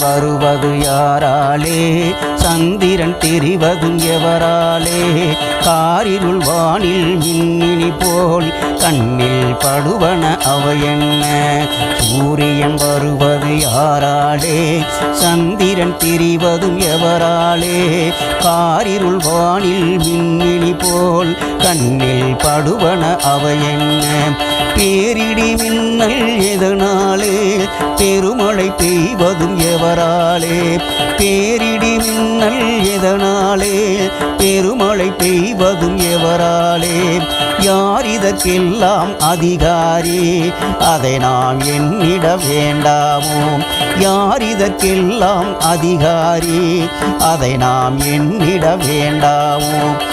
வருவது யாராலே? சந்திரன் தெரிவதும் எவராலே? காரிருள் வானில் மின்னினி போல் கண்ணில் படுவன அவையென்ன சூரியன் வருவது யாராலே? சந்திரன் தெரிவதும் எவராலே? காரிருள் வானில் மின்னினி போல் கண்ணில் படுவன அவையென்ன பேரிடி மின்னல் எதனாலே? பெருமழை பெய்வதும் எவராலே? பேரிடி மின்னல் எதனாலே? பெருமழை பெய்வதும் எவராலே? யார் இதற்கெல்லாம் அதிகாரி? அதை நாம் எண்ணிட வேண்டாமோ? யார் இதற்கெல்லாம் அதிகாரி? அதை நாம் எண்ணிட வேண்டாமோ?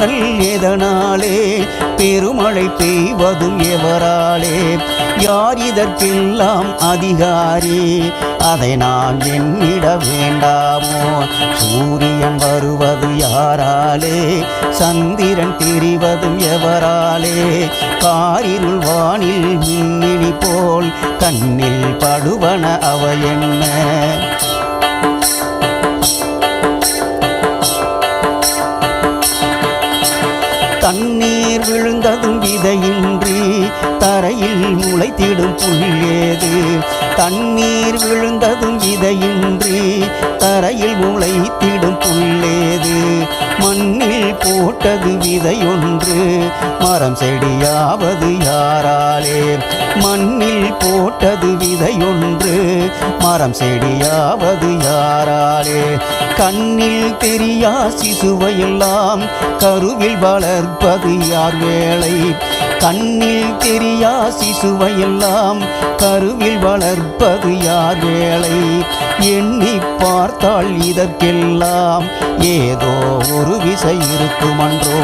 பேரிடி மின்னல் எதனாலே பெருமழை பெய்வதும் எவராலே? யார் இதற்கெல்லாம் அதிகாரி? அதை நான் எண்ணிட வேண்டாமோ? சூரியன் வருவது யாராலே? சந்திரன் தெரிவதும் எவராலே? காரிருள் வானில் மின்மினி போல் கண்ணில் படுவன அவையென்ன நீர் விழுந்ததும் விதையின்றி தரையில் முளைத்திடும் புல்லேது. தண்ணீர் விழுந்ததும் விதையின்றி தரையில் முளைத்திடும் புல்லேது. மண்ணில் போட்டது விதையொன்று மரம் செடியாவது யாராலே. மண்ணில் போட்டது விதையொன்று. மரம் செடியாவது யாராலே. கண்ணில் தெரியா சிசுவையெல்லாம் கருவில் வளர்ப்பது யார் வேளை கண்ணில் தெரியா சிசுவையெல்லாம் கருவில் வளர்ப்பது யார் வேளை எண்ணி பார்த்தால் இதற்கெல்லாம் ஏதோ ஒரு விசை இருக்குமன்றோ?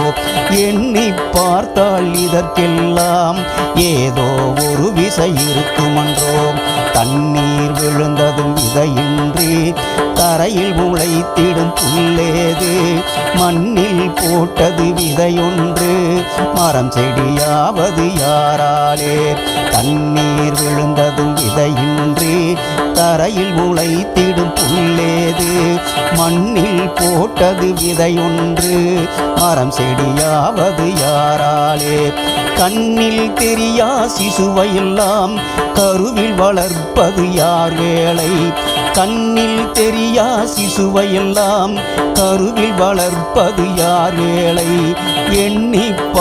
எண்ணி பார்த்தால் இதற்கெல்லாம் ஏதோ ஒரு விசை இருக்குமன்றோ தண்ணீர் விழுந்ததும் இதையின்றி தரையில் முளைத்திடும் புல்லேது. மண்ணில் போட்டது விதையொன்று. மரம் செடியாவது யாராலே. தண்ணீர் விழுந்ததும் விதையின்றி தரையில் முளைத்திடும் புல்லேது. மண்ணில் போட்டது விதையொன்று. மரம் செடியாவது யாராலே. கண்ணில் தெரியா சிசுவையெல்லாம் கருவில் வளர்ப்பது யார் வேலை? கண்ணில் தெரியா சிசுவையெல்லாம் கருவில் வளர்ப்பது யார் வேலை? எண்ணி